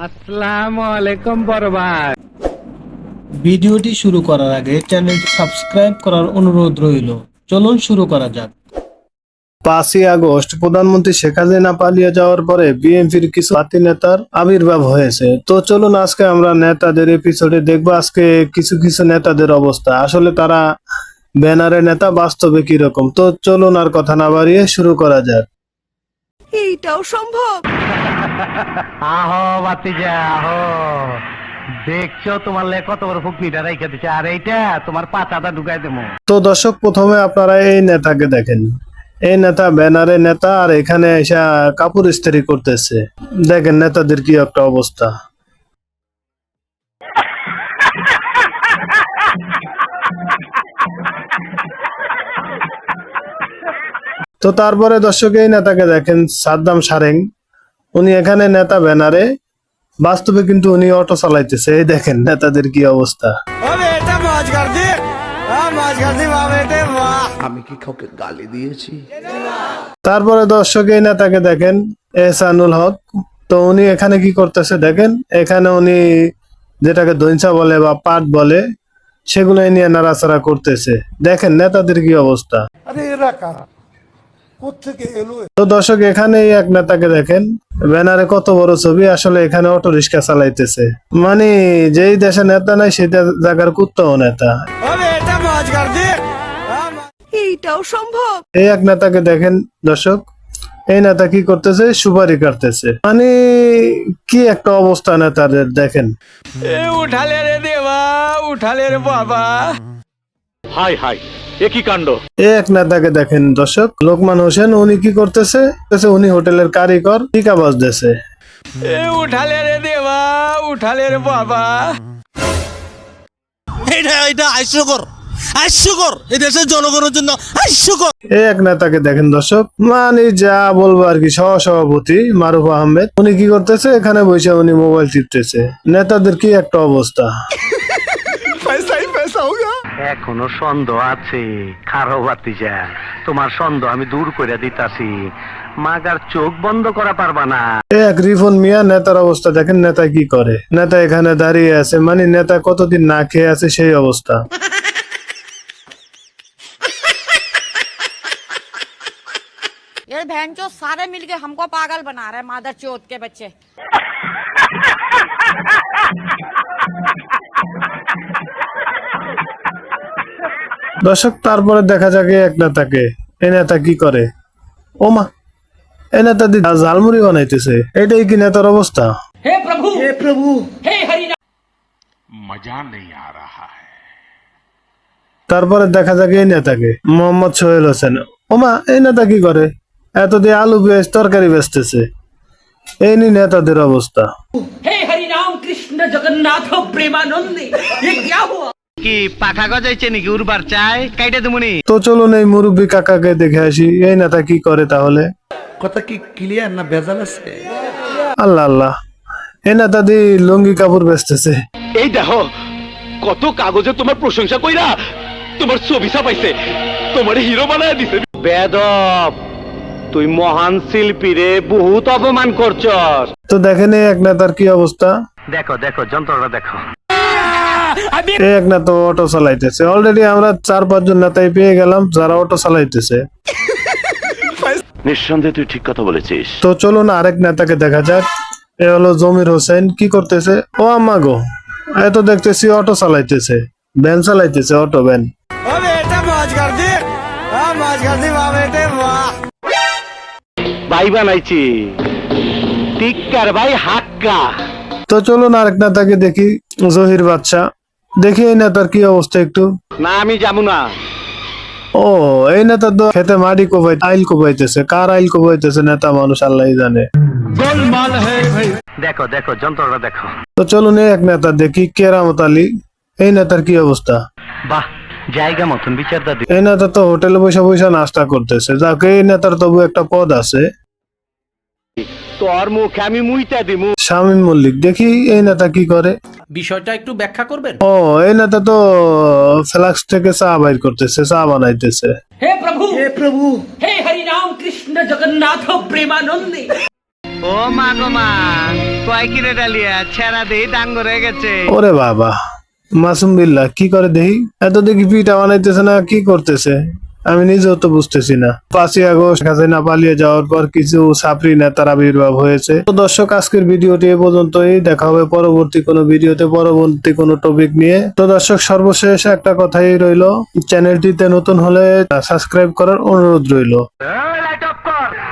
আসসালামু আলাইকুম বড় ভিডিওটি শুরু করার আগে চ্যানেলটি সাবস্ক্রাইব করার অনুরোধ রইল। চলুন শুরু করা যাক। পাঁচই আগস্ট প্রধানমন্ত্রী শেখ হাসিনা পালিয়ে যাওয়ার পরে বিএনপির কিছু জাতি নেতার আবির্ভাব হয়েছে। তো চলুন আজকে আমরা নেতাদের এপিসোডে দেখব আজকে কিছু কিছু নেতাদের অবস্থা। আসলে তারা ব্যানারে নেতা বাস্তবে কীরকম? তো চলুন আর কথা না বাড়িয়ে শুরু করা যাক। এইটাও সম্ভব। আহো বাতিজা আহো। দেখছ তোমার লে কত বড় ফুকনিটা রেখে দিছে। আর এইটা তোমার পাতাটা ঢুকাই দেবো। তো দর্শক প্রথমে আপনারা এই নেতাকে দেখেন। এই নেতা ব্যানারে নেতা আর এখানে এসে কাপড় ইস্ত্রি করতেছে। দেখেন নেতাদের কি একটা অবস্থা। তো তারপরে দর্শক এই নেতাকে দেখেন সাদ্দাম সারেং। উনি এখানে নেতা ব্যানারে। বাস্তবে কিন্তু উনি অটো চালাইতেছে। এই দেখেন নেতাদের কি অবস্থা। আমি কি কাউকে গালি দিয়েছি? তারপরে দর্শক এই নেতাকে দেখেন এহসানুল হক। তো উনি এখানে কি করতেছে দেখেন এখানে উনি যেটাকে দইঞ্চা বলে বা পাট বলে সেগুলো নিয়ে নাড়াচাড়া করতেছে। দেখেন নেতাদের কি অবস্থা। আরে এরা কারা? কোথেকে এলো? তো দর্শক এখানে এই এক নেতাকে দেখেন। ব্যানারে কত বড় ছবি আসলে এখানে অটো রিক্সা চালাইতেছে। মানে যেই দেশে নেতা নাই সেই জায়গার কুত্তাও নেতা। এইটাও সম্ভব? এই এক নেতাকে দেখেন দর্শক। এই নেতা কি করতেছে? সুপারি কাটতেছে। মানে কি একটা অবস্থা নেতাদের দেখেন। উঠালে রে দেবা উঠালে রে বাবা। হাই হাই। একই কাণ্ড। এক নেতাকে দেখেন দর্শক লোকমান হোসেন উনি কি করতেছে? উনি হোটেলের কারিগর টিকা বাজতেছে উঠালে রে দেবা উঠালে রে বাবা। এটা এটা হাস্যকর এই দেশের জনগণের জন্য হাস্যকর। এই এক নেতাকে দেখেন দর্শক মানে যা বলব আর কি সহসভাপতি মারুফ আহমেদ উনি কি করতেছে? এখানে বসে উনি মোবাইল টিপতেছে। নেতাদের কি একটা অবস্থা? এখনো সন্দেহ আছে খারো বাতিজা তোমার সন্দেহ আমি দূর করে দিতাছি মাগার চোখ বন্ধ করা পারবা না এই এক রিফন মিয়া নেতার অবস্থা দেখেন নেতা কি করে নেতা এখানে দাঁড়িয়ে আছে মানে নেতা কতদিন না খেয়ে আছে সেই অবস্থা ये बहन जो सारे मिलके हमको पागल बना रहे हैं मादर चौथ के बच्चे দর্শক তারপরে দেখা যাক এক নেতাকে। এই নেতা কি করে? ও মা এই নেতা দি ঝালমুড়ি বানাইতেছে। এটাই কি নেতার অবস্থা? তারপরে দেখা যাক এই নেতাকে মোহাম্মদ সোহেল হোসেন। ওমা এই নেতা কি করে? এত দিয়ে আলু পেঁয়াজ তরকারি বেচতেছে। এই নি নেতাদের অবস্থা। কি পাখা গজাইছে নাকি? উড়বার চাই? কাইটা দেবনি তো এই মুরব্বী কাকাকে দেখে আসি। এই নেতা কি করে তাহলে? কথা কি ক্লিয়ার না ভেজাল আছে? আল্লাহ আল্লাহ। এই নেতা দি লুঙ্গি কাপড় বেচতেছে। এই দেখো কত কাগজে তোমার প্রশংসা কইরা তোমার ছবি ছাপাইছে। তোমার হিরো বানায় দিছে। বেদব তুই মহান শিল্পী রে বহুত অপমান করছস। তো দেখেন এক নেতার কি অবস্থা? দেখো দেখো যন্ত্রটা দেখো। এক নেতা অটো চালাইতেছে। অলরেডি আমরা চার পাঁচজন নেতাই পেয়ে গেলাম যারা অটো চালাইতেছে। নিঃসন্দেহে তুই ঠিক কথা বলেছিস। তো চলুন আরেক নেতাকে দেখা যাক। এ হলো জমির হোসেন কি করতেছে? ও আম্মা গো এত দেখতেছি অটো চালাইতেছে ভ্যান চালাইতেছে অটো ভ্যান। ভাই বানাইছি। টিক্কার ভাই হাক্কা। তো চলুন আরেক নেতাকে দেখি জহির বাচ্চা দেখি এই নেতার কি অবস্থা একটু। না আমি যাব না। ও এই নেতা তো খেতে মাটি কোবাই আইল কোবাইতেছে। কার আইল কোবাইতেছে নেতা মানুষ আল্লাহ জানে। দেখো দেখো যন্ত্রটা দেখো। তো চলুন এক নেতা দেখি কেরামত আলী এই নেতার কি অবস্থা? বাহ জায়গা মতন বিচার দাদি এই নেতা তো হোটেলে বসে বসে নাস্তা করতেছে। যাকে এই নেতার তবু একটা পদ আছে। তোর মুখে আমি মুইতা দিমু। শামীম মল্লিক দেখি এই নেতা কি করে। বিষয়টা একটু ব্যাখ্যা করবেন? ও এই নেতা তো ফ্লাক্স থেকে চা বাইর করতেছে চা বানাইতেছে। হে প্রভু! হে প্রভু! হে হরি রাম কৃষ্ণ জগন্নাথ প্রেমানন্দে। ও মা গো মা কয় কিরে ডালিয়া? ছেড়া দেই ডাঙ্গ রয়ে গেছে। ওরে বাবা মাসুম বিল্লাহ কি করে দেখি এত দেখি পিঠা বানাইতেছে না কি করতেছে? আমি নিজেও তো বুঝতেছি না। পাঁচই আগস্ট কাছে না পালিয়ে যাওয়ার পর কিছু সাপরি নেতার আবির্ভাব হয়েছে। তো দর্শক, আজকের ভিডিওটি এ পর্যন্তই। দেখা হবে পরবর্তী কোনো ভিডিওতে, পরবর্তী কোনো টপিক নিয়ে। তো দর্শক, সর্বশেষ একটা কথাই রইল। চ্যানেলটিতে নতুন হলে সাবস্ক্রাইব করার অনুরোধ রইল। কর।